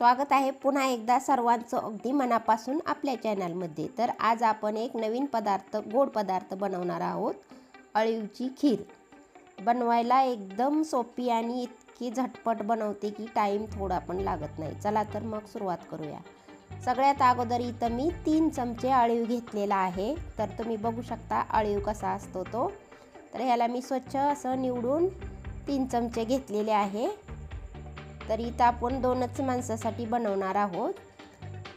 स्वागत आहे पुन्हा एकदा सर्वांचं अगदी मनापासून आपल्या चॅनलमध्ये. तर आज आपण एक नवीन पदार्थ गोड पदार्थ बनवणार आहोत अळीवची खीर. बनवायला एकदम सोपी आणि इतकी झटपट बनवते की टाईम थोडा पण लागत नाही. चला तर मग सुरुवात करूया. सगळ्यात अगोदर इथं मी तीन चमचे अळीव घेतलेला आहे. तर तुम्ही बघू शकता अळीव कसा असतो तो. तर ह्याला मी स्वच्छ असं निवडून तीन चमचे घेतलेले आहे. तर इथं आपण दोनच माणसासाठी बनवणार आहोत.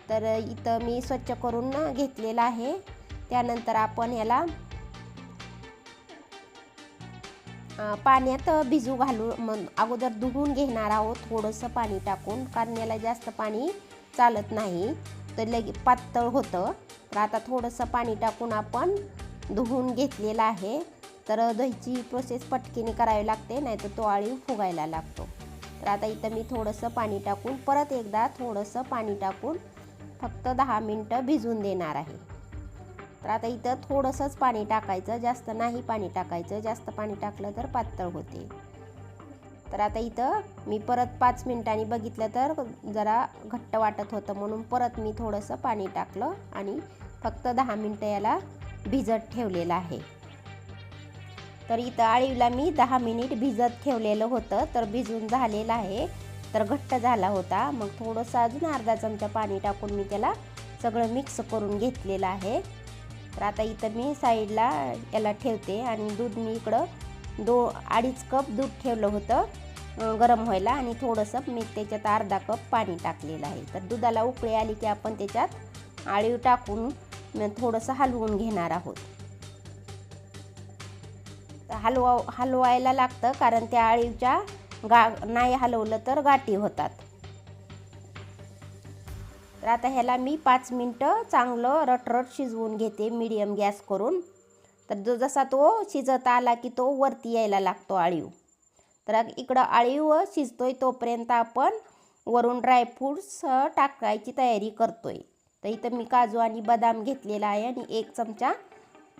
तर इथं मी स्वच्छ करून घेतलेलं आहे. त्यानंतर आपण याला पाण्यात भिजू घालू मग अगोदर धुवून घेणार आहोत. थोडंसं पाणी टाकून कारण याला जास्त पाणी चालत नाही. तर लगे पातळ होतं. तर आता थोडंसं पाणी टाकून आपण धुवून घेतलेलं आहे. तर दहीची प्रोसेस पटकीने करावी लागते नाही तर तो आळीव फुगायला लागतो. तर आता इथं मी थोडंसं पाणी टाकून परत एकदा थोडंसं पाणी टाकून फक्त दहा मिनटं भिजून देणार आहे. तर आता इथं थोडंसंच पाणी टाकायचं जास्त नाही पाणी टाकायचं. जास्त पाणी टाकलं तर पातळ होते. तर आता इथं मी परत पाच मिनटांनी बघितलं तर जरा घट्ट वाटत होतं म्हणून परत मी थोडंसं पाणी टाकलं आणि फक्त दहा मिनटं याला भिजत ठेवलेलं आहे. तर इथं आळीवला मी दहा मिनिट भिजत ठेवलेलं होतं तर भिजून झालेलं आहे. तर घट्ट झाला होता. मग थोडंसं अजून अर्धा चमचा पाणी टाकून मी त्याला सगळं मिक्स करून घेतलेलं आहे. तर आता इथं मी साईडला याला ठेवते आणि दूध मी इकडं दो अडीच कप दूध ठेवलं होतं गरम व्हायला. आणि थोडंसं मी त्याच्यात अर्धा कप पाणी टाकलेलं आहे. तर दुधाला उकळी आली की आपण त्याच्यात आळीव टाकून थोडंसं हलवून घेणार आहोत. हलवा हलवायला लागतं कारण त्या अळीच्या गा नाही हलवलं तर गाठी होतात. तर आता ह्याला मी पाच मिनटं चांगलं रटरट शिजवून घेते मीडियम गॅस करून. तर जो जसा तो शिजत आला की तो वरती यायला लागतो आळीव. तर इकडं आळीव शिजतोय तोपर्यंत आपण वरून ड्रायफ्रूट्स टाकायची तयारी करतोय. तर इथं मी काजू आणि बदाम घेतलेला आहे आणि एक चमचा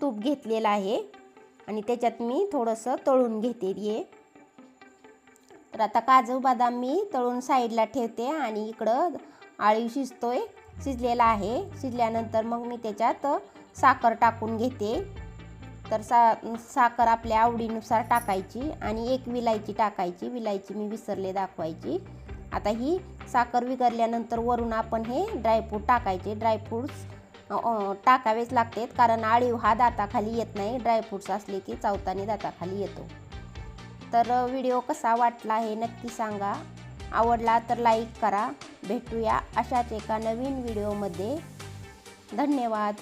तूप घेतलेला आहे. आणि त्याच्यात मी थोडंसं तळून घेते आहे तर आता काजू बदाम मी तळून साईडला ठेवते आणि इकडं आळीव शिजतोय शिजलेला आहे. शिजल्यानंतर मग मी त्याच्यात साखर टाकून घेते. तर सा साखर आपल्या आवडीनुसार टाकायची आणि एक विलायची टाकायची. विलायची मी विसरले दाखवायची. आता ही साखर विगरल्यानंतर वरून आपण हे ड्रायफ्रूट टाकायचे. ड्रायफ्रूट्स टाकावेच लागतात कारण आळीव हा दाताखाली येत नाही ड्रायफ्रूट्स असले की चावताना दाताखाली येतो. तर व्हिडिओ कसा वाटला हे नक्की सांगा. आवडला तर लाईक करा. भेटूया अशाच एका नवीन व्हिडिओमध्ये. धन्यवाद.